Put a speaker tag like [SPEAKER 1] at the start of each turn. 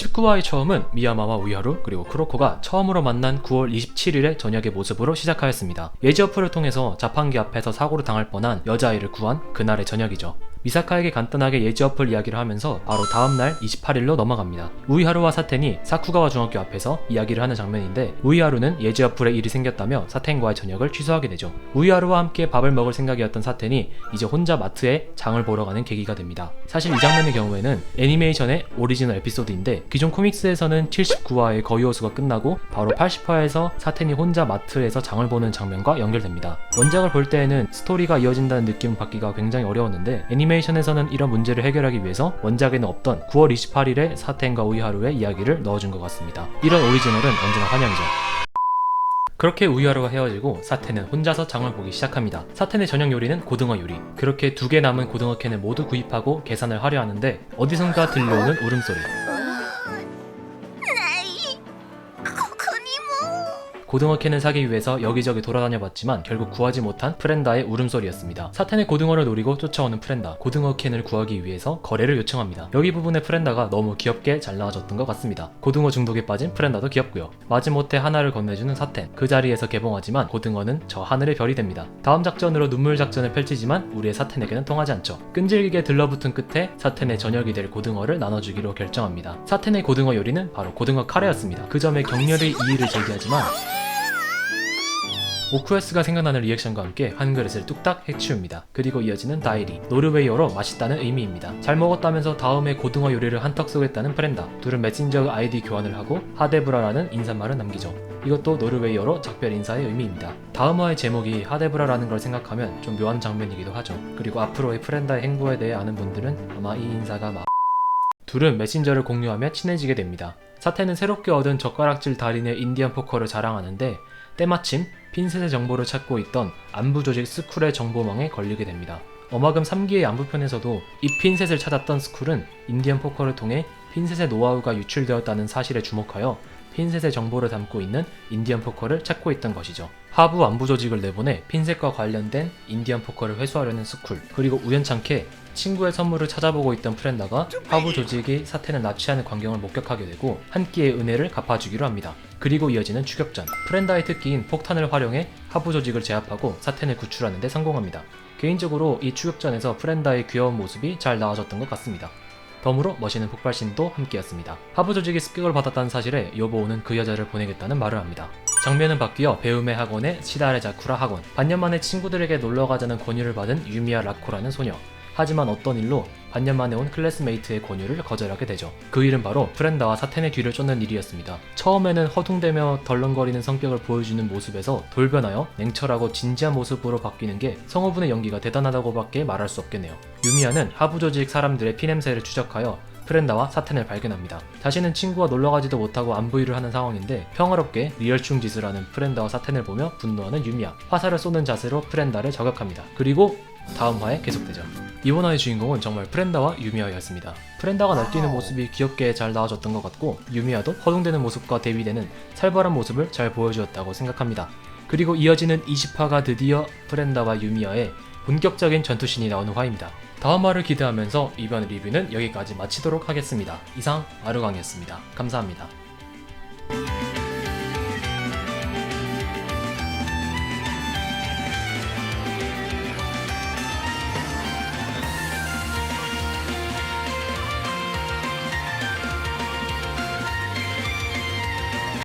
[SPEAKER 1] 19화의 처음은 미야마와 우이하루 그리고 크로코가 처음으로 만난 9월 27일의 저녁의 모습으로 시작하였습니다. 예지 어플을 통해서 자판기 앞에서 사고를 당할 뻔한 여자아이를 구한 그날의 저녁이죠. 미사카에게 간단하게 예지 어플 이야기를 하면서 바로 다음날 28일로 넘어갑니다. 우이하루와 사텐이 사쿠가와 중학교 앞에서 이야기를 하는 장면인데 우이하루는 예지 어플에 일이 생겼다며 사텐과의 저녁을 취소하게 되죠. 우이하루와 함께 밥을 먹을 생각이었던 사텐이 이제 혼자 마트에 장을 보러 가는 계기가 됩니다. 사실 이 장면의 경우에는 애니메이션의 오리지널 에피소드인데 기존 코믹스에서는 79화의 거의 호수가 끝나고 바로 80화에서 사텐이 혼자 마트에서 장을 보는 장면과 연결됩니다. 원작을 볼 때에는 스토리가 이어진다는 느낌을 받기가 굉장히 어려웠는데 애니메이션 에서는 이런 문제를 해결하기 위해서 원작에는 없던 9월 28일에 사텐과 우이하루의 이야기를 넣어준 것 같습니다. 이런 오리지널은 언제나 환영이죠. 그렇게 우이하루가 헤어지고 사텐은 혼자서 장을 보기 시작합니다. 사텐의 저녁 요리는 고등어 요리. 그렇게 두 개 남은 고등어 캔을 모두 구입하고 계산을 하려 하는데 어디선가 들려오는 울음소리. 고등어 캔을 사기 위해서 여기저기 돌아다녀 봤지만 결국 구하지 못한 프렌다의 울음소리였습니다. 사텐의 고등어를 노리고 쫓아오는 프렌다. 고등어 캔을 구하기 위해서 거래를 요청합니다. 여기 부분에 프렌다가 너무 귀엽게 잘 나와줬던 것 같습니다. 고등어 중독에 빠진 프렌다도 귀엽고요. 마지못해 하나를 건네주는 사텐. 그 자리에서 개봉하지만 고등어는 저 하늘의 별이 됩니다. 다음 작전으로 눈물 작전을 펼치지만 우리의 사텐에게는 통하지 않죠. 끈질기게 들러붙은 끝에 사텐의 저녁이 될 고등어를 나눠주기로 결정합니다. 사텐의 고등어 요리는 바로 고등어 카레였습니다. 그 점에 격렬히 이의를 제기하지만 오쿠에스가 생각나는 리액션과 함께 한 그릇을 뚝딱 해치웁니다. 그리고 이어지는 다이리, 노르웨이어로 맛있다는 의미입니다. 잘 먹었다면서 다음에 고등어 요리를 한턱 쏘겠다는 프렌다. 둘은 메신저 아이디 교환을 하고 하데브라라는 인사말을 남기죠. 이것도 노르웨이어로 작별 인사의 의미입니다. 다음화의 제목이 하데브라라는 걸 생각하면 좀 묘한 장면이기도 하죠. 그리고 앞으로의 프렌다의 행보에 대해 아는 분들은 아마 이 인사가 막 둘은 메신저를 공유하며 친해지게 됩니다. 사태는 새롭게 얻은 젓가락질 달인의 인디언 포커를 자랑하는데 때마침 핀셋의 정보를 찾고 있던 안부 조직 스쿨의 정보망에 걸리게 됩니다. 어마금 3기의 안부편에서도 이 핀셋을 찾았던 스쿨은 인디언 포커를 통해 핀셋의 노하우가 유출되었다는 사실에 주목하여 핀셋의 정보를 담고 있는 인디언 포커를 찾고 있던 것이죠. 하부 안부 조직을 내보내 핀셋과 관련된 인디언 포커를 회수하려는 스쿨 그리고 우연찮게 친구의 선물을 찾아보고 있던 프렌다가 하부 조직이 사태를 납치하는 광경을 목격하게 되고 한 끼의 은혜를 갚아주기로 합니다. 그리고 이어지는 추격전. 프렌다의 특기인 폭탄을 활용해 하부 조직을 제압하고 사텐을 구출하는 데 성공합니다. 개인적으로 이 추격전에서 프렌다의 귀여운 모습이 잘 나와졌던 것 같습니다. 덤으로 멋있는 폭발신도 함께였습니다. 하부 조직이 습격을 받았다는 사실에 요보오는 그 여자를 보내겠다는 말을 합니다. 장면은 바뀌어 배움의 학원의 시다레 자쿠라 학원. 반년 만에 친구들에게 놀러 가자는 권유를 받은 유미야 라코라는 소녀. 하지만 어떤 일로 반년 만에 온 클래스메이트의 권유를 거절하게 되죠. 그 일은 바로 프렌다와 사텐의 뒤를 쫓는 일이었습니다. 처음에는 허둥대며 덜렁거리는 성격을 보여주는 모습에서 돌변하여 냉철하고 진지한 모습으로 바뀌는 게 성우분의 연기가 대단하다고밖에 말할 수 없겠네요. 유미야는 하부 조직 사람들의 피냄새를 추적하여 프렌다와 사텐을 발견합니다. 자신은 친구와 놀러가지도 못하고 안부일을 하는 상황인데 평화롭게 리얼충 짓을 하는 프렌다와 사텐을 보며 분노하는 유미야. 화살을 쏘는 자세로 프렌다를 저격합니다. 그리고 다음 화에 계속되죠. 이번 화의 주인공은 정말 프렌다와 유미야였습니다. 프렌다가 날뛰는 모습이 귀엽게 잘 나와줬던 것 같고 유미야도 허둥대는 모습과 대비되는 살벌한 모습을 잘 보여주었다고 생각합니다. 그리고 이어지는 20화가 드디어 프렌다와 유미야의 본격적인 전투신이 나오는 화입니다. 다음 화를 기대하면서 이번 리뷰는 여기까지 마치도록 하겠습니다. 이상 아르광이었습니다. 감사합니다.